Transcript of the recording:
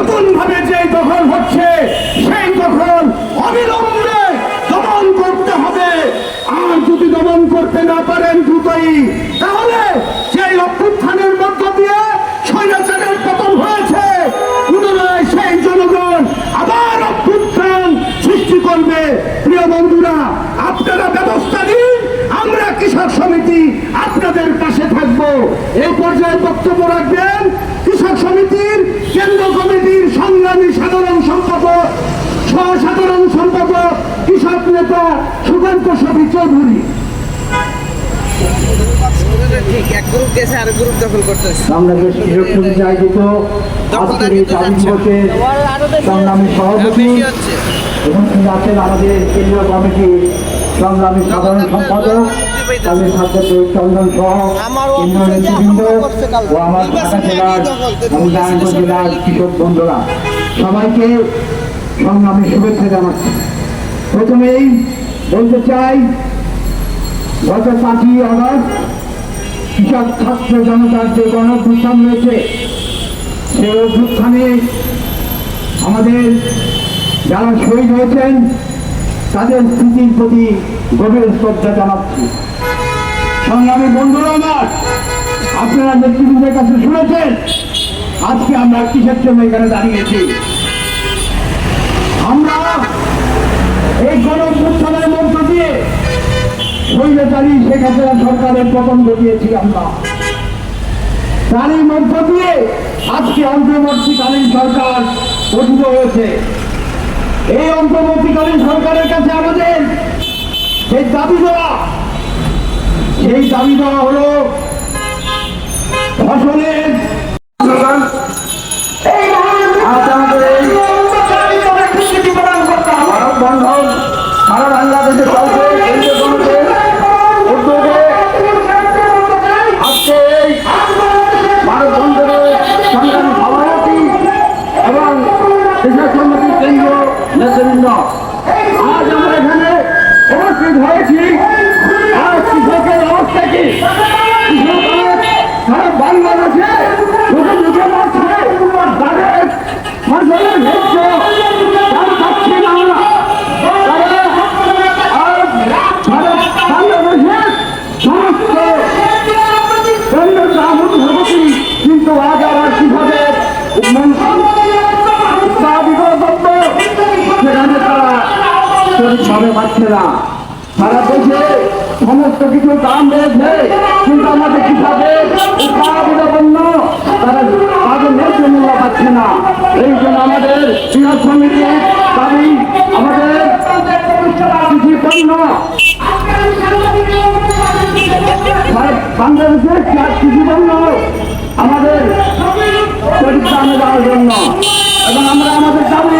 নতুন ভাবে যে দখল হচ্ছে, সেই দখল অবিলম্বে দমন করতে হবে। আর যদি দমন করতে না পারেন দ্রুতই, তাহলে সেই অভ্যুত্থানের মধ্য দিয়ে স্বৈরাচারের পতন হয়েছে, পুনরায় সেই জনগণ আবার অভ্যুত্থান সৃষ্টি করবে। প্রিয় বন্ধুরা, আপনারা ব্যবস্থা নিন, আমরা কৃষক সমিতি আপনাদের পাশে থাকব। এই পর্যায়ে বক্তব্য রাখবেন কৃষক সমিতির কেন্দ্র কমিটির সংগ্রামী সাধারণ সম্পাদক সহ সাধারণ সম্পাদক কৃষক নেতা সুকান্ত শফি চৌধুরী। ঠিক এক গ্রুপ গেছে আর গ্রুপ দখল করতেছে। বাংলাদেশ কৃষক সমিতি আয়োজিত আজকের এই দাবি দিবসে সংগ্রামী সভাপতি এবং আছেন আমাদের কেন্দ্রীয় কমিটির সংগ্রামী সাধারণ সম্পাদক কালী সাথে চন্দন সহ কেন্দ্রীয় নেতৃবৃন্দ ও আমার ঢাকা জেলার এবং নারায়ণগঞ্জ জেলার কৃষক বন্ধুরা সবাইকে সংগ্রামী শুভেচ্ছা জানাচ্ছি। প্রথমেই বলতে চাই, গত পাঁচই আগস্ট কৃষক ছাত্র জনতার যে গণ রয়েছে সেই অভ্যুত্থানে আমাদের যারা শহীদ হয়েছেন, তাদের স্মৃতির প্রতি গভীর শ্রদ্ধা জানাচ্ছি। সংগ্রামী বন্ধুরা আমার, আপনারা নেতৃবৃন্দের কাছে শুনেছেন, আজকে আমরা কিসের জন্য এখানে দাঁড়িয়েছি? আমরা এই গণ স্বৈরাচারী শেখ হাসিনা সরকারের পতন ঘটিয়েছি আমরা তারই মধ্য দিয়ে আজকে অন্তর্বর্তীকালীন সরকার গঠিত হয়েছে। এই অন্তর্বর্তীকালীন সরকারের কাছে আমাদের সেই দাবি দেওয়া, সেই দাবি দেওয়া হলো ফসলের হয়েছি। আর কৃষকের অবস্থা কি? সারা বাংলাদেশে মুখে মুখে মারছে তাদের ফসলের কিন্তু আজ আবার কীভাবে সেখানে তারা সঠিকভাবে পাচ্ছে না। সারা দেশে সমস্ত কিছু দাম রয়েছে কিন্তু আমাদের উৎপাদিত পণ্য তারা না। এই জন্য আমাদের আমাদের কৃষি আমাদের জন্য। এবং আমরা আমাদের দাবি